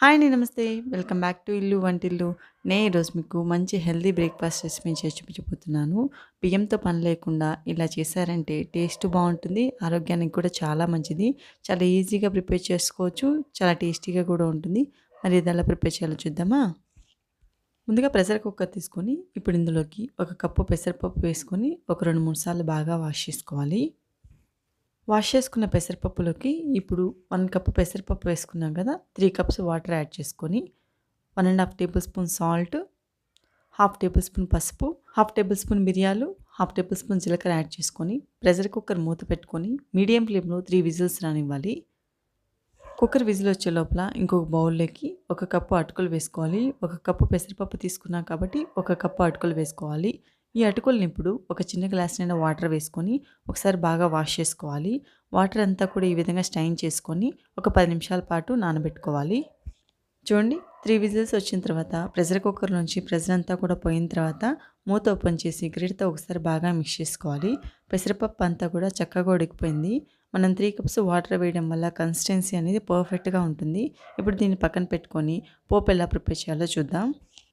Hi అండి నమస్తే. Welcome back to ఇల్లు వంటిల్లు. నేను ఈరోజు మీకు మంచి హెల్దీ బ్రేక్ఫాస్ట్ రెసిపీ చేసి చూపించబోతున్నాను. బియ్యంతో పని లేకుండా ఇలా చేశారంటే టేస్ట్ బాగుంటుంది ఆరోగ్యానికి కూడా చాలా మంచిది. చాలా ఈజీగా ప్రిపేర్ చేసుకోవచ్చు చాలా టేస్టీగా కూడా ఉంటుంది. మరి ఇది ఎలా ప్రిపేర్ చేయాలో చూద్దామా? ముందుగా ప్రెషర్ కుక్కర్ తీసుకొని ఇప్పుడు ఇందులోకి ఒక కప్పు పెసరపప్పు వేసుకొని ఒక రెండు మూడు సార్లు బాగా వాష్ చేసుకోవాలి. వాష్ చేసుకున్న పెసరపప్పులోకి ఇప్పుడు వన్ కప్ పెసరపప్పు వేసుకున్నాం కదా త్రీ కప్స్ వాటర్ యాడ్ చేసుకొని one and half tablespoon salt half tablespoon పసుపు హాఫ్ టేబుల్ స్పూన్ మిరియాలు హాఫ్ టేబుల్ స్పూన్ జీలకర్ర యాడ్ చేసుకొని ప్రెషర్ కుక్కర్ మూత పెట్టుకొని మీడియం ఫ్లేమ్లో త్రీ విజిల్స్ రానివ్వాలి. కుక్కర్ విజిల్ వచ్చే లోపల ఇంకొక బౌల్లోకి ఒక కప్పు అటుకులు వేసుకోవాలి. ఒక కప్పు పెసరపప్పు తీసుకున్నాం కాబట్టి ఒక కప్పు అటుకులు వేసుకోవాలి. ఈ అటుకులను ఇప్పుడు ఒక చిన్న గ్లాస్ నిండా వాటర్ వేసుకొని ఒకసారి బాగా వాష్ చేసుకోవాలి. వాటర్ అంతా కూడా ఈ విధంగా స్టైన్ చేసుకొని ఒక పది నిమిషాల పాటు నానబెట్టుకోవాలి. చూడండి త్రీ విజిల్స్ వచ్చిన తర్వాత ప్రెషర్ కుక్కర్ నుంచి ప్రెషర్ అంతా కూడా పోయిన తర్వాత మూత ఓపెన్ చేసి గ్రిడ్తో ఒకసారి బాగా మిక్స్ చేసుకోవాలి. పెసరపప్పు అంతా కూడా చక్కగా ఉడికిపోయింది. మనం త్రీ కప్స్ వాటర్ వేయడం వల్ల కన్సిస్టెన్సీ అనేది పర్ఫెక్ట్గా ఉంటుంది. ఇప్పుడు దీన్ని పక్కన పెట్టుకొని పోపు ఎలా ప్రిపేర్ చేయాలో చూద్దాం.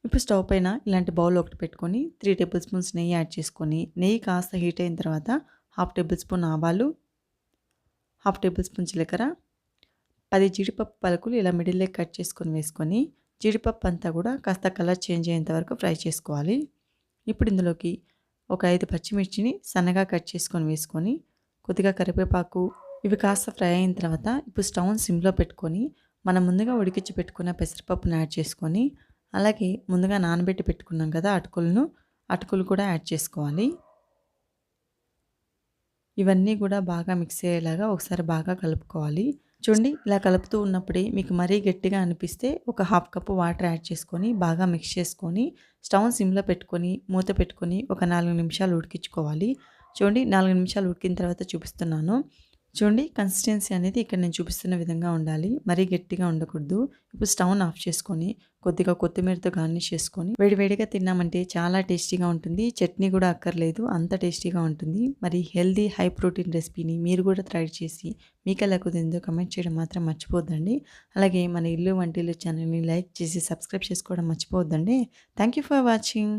ఇప్పుడు స్టవ్ పైన ఇలాంటి బౌల్ ఒకటి పెట్టుకొని త్రీ టేబుల్ స్పూన్స్ నెయ్యి యాడ్ చేసుకొని నెయ్యి కాస్త హీట్ అయిన తర్వాత హాఫ్ టేబుల్ స్పూన్ ఆవాలు హాఫ్ టేబుల్ స్పూన్ జీలకర్ర పది జీడిపప్పు పలుకులు ఇలా మిడిల్లో కట్ చేసుకొని వేసుకొని జీడిపప్పు అంతా కూడా కాస్త కలర్ చేంజ్ అయ్యేంత వరకు ఫ్రై చేసుకోవాలి. ఇప్పుడు ఇందులోకి ఒక ఐదు పచ్చిమిర్చిని సన్నగా కట్ చేసుకొని వేసుకొని కొద్దిగా కరివేపాకు ఇవి కాస్త ఫ్రై అయిన తర్వాత ఇప్పుడు స్టవ్ సిమ్లో పెట్టుకొని మనం ముందుగా ఉడికించి పెట్టుకున్న పెసరపప్పును యాడ్ చేసుకొని అలాగే ముందుగా నానబెట్టి పెట్టుకున్నాం కదా అటుకులను అటుకులు కూడా యాడ్ చేసుకోవాలి. ఇవన్నీ కూడా బాగా మిక్స్ అయ్యేలాగా ఒకసారి బాగా కలుపుకోవాలి. చూడండి ఇలా కలుపుతూ ఉన్నప్పుడే మీకు మరీ గట్టిగా అనిపిస్తే ఒక హాఫ్ కప్ వాటర్ యాడ్ చేసుకొని బాగా మిక్స్ చేసుకొని స్టవ్ సిమ్లో పెట్టుకొని మూత పెట్టుకొని ఒక నాలుగు నిమిషాలు ఉడికించుకోవాలి. చూడండి నాలుగు నిమిషాలు ఉడికిన తర్వాత చూపిస్తున్నాను. చూడండి కన్సిస్టెన్సీ అనేది ఇక్కడ నేను చూపిస్తున్న విధంగా ఉండాలి. మరీ గట్టిగా ఉండకూడదు. ఇప్పుడు స్టవ్ని ఆఫ్ చేసుకొని కొద్దిగా కొత్తిమీరతో గార్నిష్ చేసుకొని వేడివేడిగా తిన్నామంటే చాలా టేస్టీగా ఉంటుంది. చట్నీ కూడా అక్కర్లేదు అంత టేస్టీగా ఉంటుంది. మరి హెల్దీ హై ప్రోటీన్ రెసిపీని మీరు కూడా ట్రై చేసి మీకు ఎలా కుదిరిందో కమెంట్ చేయడం మాత్రం మర్చిపోద్దండి అలాగే మన ఇల్లు వంటిల్లు ఛానల్ని లైక్ చేసి సబ్స్క్రైబ్ చేసుకోవడం మర్చిపోవద్దండి. Thank you for watching